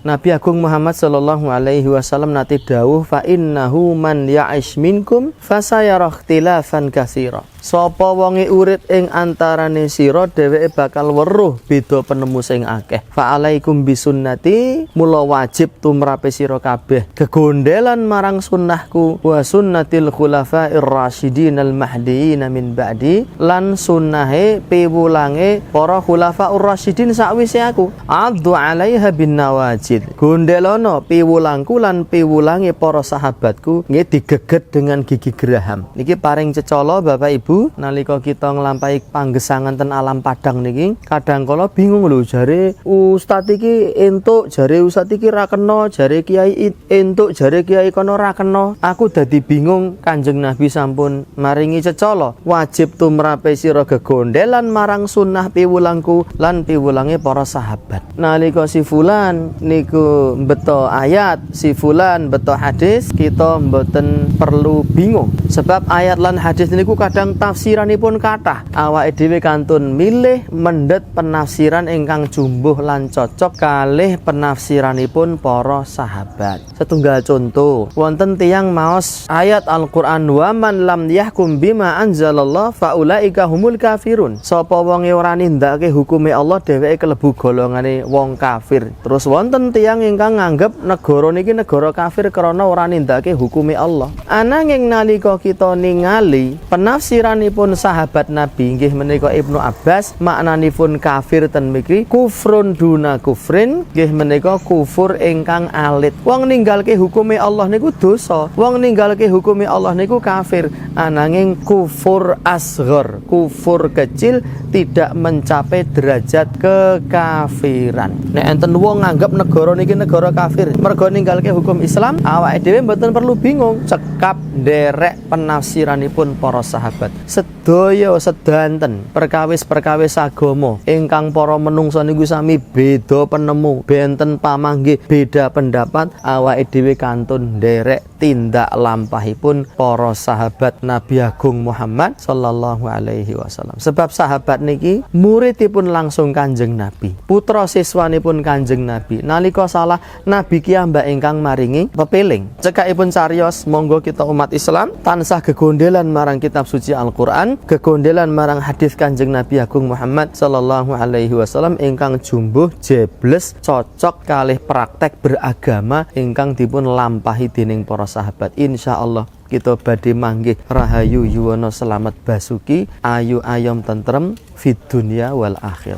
Nabi Agung Muhammad sallallahu alaihi wasallam nate dawuh fa innahu man ya'ish minkum fasayara ikhtilafan katsira. Sapa wonge urip ing antarane sira dheweke bakal weruh beda penemu sing akeh. Fa alaikum bisunnati mula wajib tumrape sira kabeh kegondelan marang sunnahku wa sunnatil khulafa'ir rasyidin al mahdiyyin min ba'di lan sunnahe piwulange para khulafa'ur rasyidin sakwise aku. Addu alaiha bin nawajid. Gondelono piwulangku lan piwulange para sahabatku nggih digeget dengan gigi geraham. Niki paring cecala Bapak Ibu nalika kita nglampahi panggesangan ten alam Padang niki kadang kala bingung lho jare ustaz iki entuk jare ustaz iki ra kena jare kiai entuk jare kiai kono ra kena. Aku dadi bingung Kanjeng Nabi sampun maringi cecala wajib tumrape sira gegondelan marang sunnah piwulangku lan piwulange para sahabat. Nalika si fulan niku beto ayat, si fulan beto hadis, kita mboten perlu bingung. Sebab ayat lan hadis niku kadang tafsiranipun kathah. Awake dhewe kantun milih mendhet penafsiran ingkang jumbuh lan cocok kalih penafsiranipun para sahabat. Setunggal contoh, wonten tiang maos ayat Al-Qur'an wa man lam yahkum bima anzalallah faulaika humul kafirun. Sapa wonge ora nindakake hukume Allah dheweke kelebu golongane wong kafir. Terus wonten tiang ingkang nganggep negara niki negara kafir karena ora nindakake hukume Allah. Ananging nalika kita ningali penafsiranipun sahabat Nabi nggih menika Ibnu Abbas maknanipun kafir ten mriki kufrun duna kufrin nggih menika kufur ingkang alit. Wong ninggalke hukume Allah niku dosa. Wong ninggalke hukume Allah niku kafir. Ananging kufur asghar, kufur kecil tidak mencapai derajat kekafiran. Nek enten wong nganggep negara niki negara kafir, mergo ninggalke hukum Islam, awake dhewe mboten perlu bingung, cekap derek penafsiranipun para sahabat. Sedaya sedanten perkawis-perkawis agama ingkang para menungsa niku sami beda penemu, benten pamanggih, beda pendapat, awake dhewe kantun derek tindak lampahipun para sahabat Nabi Agung Muhammad sallallahu alaihi wasallam. Sebab sahabat niki muridipun langsung Kanjeng Nabi. Putra siswanipun Kanjeng Nabi. Nalika salah Nabi kiambak ingkang maringi pepeling. Cekakipun cariyos monggo kita umat Islam tansah gegondelan marang kitab suci Al-Qur'an, gegondelan marang hadis Kanjeng Nabi Agung Muhammad sallallahu alaihi wasallam ingkang jumbuh jebles cocok kalih praktek beragama ingkang dipun lampahi dening para sahabat insyaallah kita badhe manggih rahayu yuwana selamat basuki ayu ayom tentrem fid dunya wal akhir